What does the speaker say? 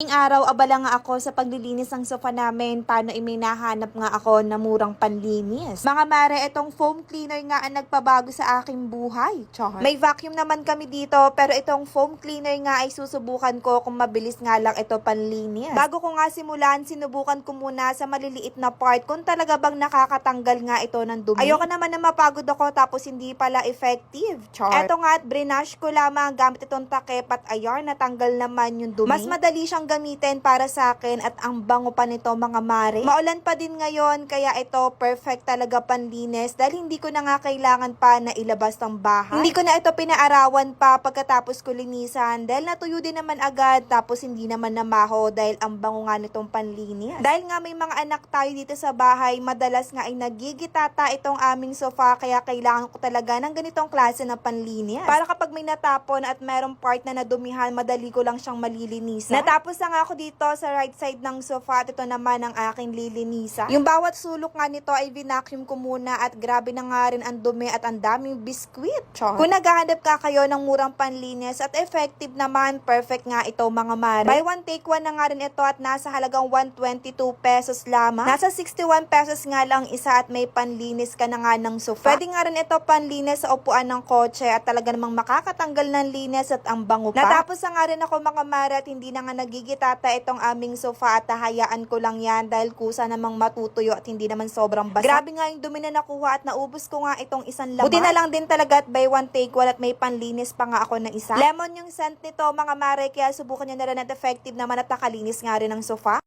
Ngayong araw, abala nga ako sa paglilinis ng sofa namin. Paano iminahanap nga ako na murang panlinis. Mga mare, itong foam cleaner nga ang nagpabago sa aking buhay. Char. May vacuum naman kami dito, pero itong foam cleaner nga ay susubukan ko kung mabilis nga lang ito panlinis. Bago ko nga simulan, sinubukan ko muna sa maliliit na part kung talaga bang nakakatanggal nga ito ng dumi. Ayoko naman na mapagod ako tapos hindi pala effective. Char. Eto nga at brinash ko lamang gamit itong takip at ayar natanggal naman yung dumi. Mas madali siyang gamitin para sa akin at ang bango pa nito mga mare. Maulan pa din ngayon kaya ito perfect talaga panlinis dahil hindi ko na nga kailangan pa na ilabas ng bahay. Hindi ko na ito pinaarawan pa pagkatapos ko linisan dahil natuyo din naman agad tapos hindi naman namaho dahil ang bango nga nitong panlinis. Dahil nga may mga anak tayo dito sa bahay, madalas nga ay nagigitata itong aming sofa kaya kailangan ko talaga ng ganitong klase ng panlinis. Para kapag may natapon at merong part na nadumihan, madali ko lang siyang malilinisan. Natapos na nga ako dito sa right side ng sofa at ito naman ang aking lilinisa. Yung bawat sulok nga nito ay vinacuum ko muna at grabe na nga rin ang dumi at ang daming biskwit. Char. Kung naghahanap ka kayo ng murang panlinis at effective naman, perfect nga ito mga mare. Buy one take one na nga rin ito at nasa halagang 122 pesos lamang. Nasa 61 pesos nga lang isa at may panlinis ka na nga ng sofa. Pwede nga rin ito panlinis sa upuan ng kotse at talaga namang makakatanggal ng linis at ang bango pa. Natapos na nga rin ako mga mare at hindi na nga nagigitata itong aming sofa at hahayaan ko lang yan dahil kusa namang matutuyo at hindi naman sobrang basa. Grabe nga yung dumi na nakuha at naubos ko nga itong isang laman. Buti na lang din talaga at buy one take one at may panlinis pa nga ako ng isa. Lemon yung scent nito mga mare kaya subukan nyo na rin at effective naman at nakalinis nga rin ng sofa.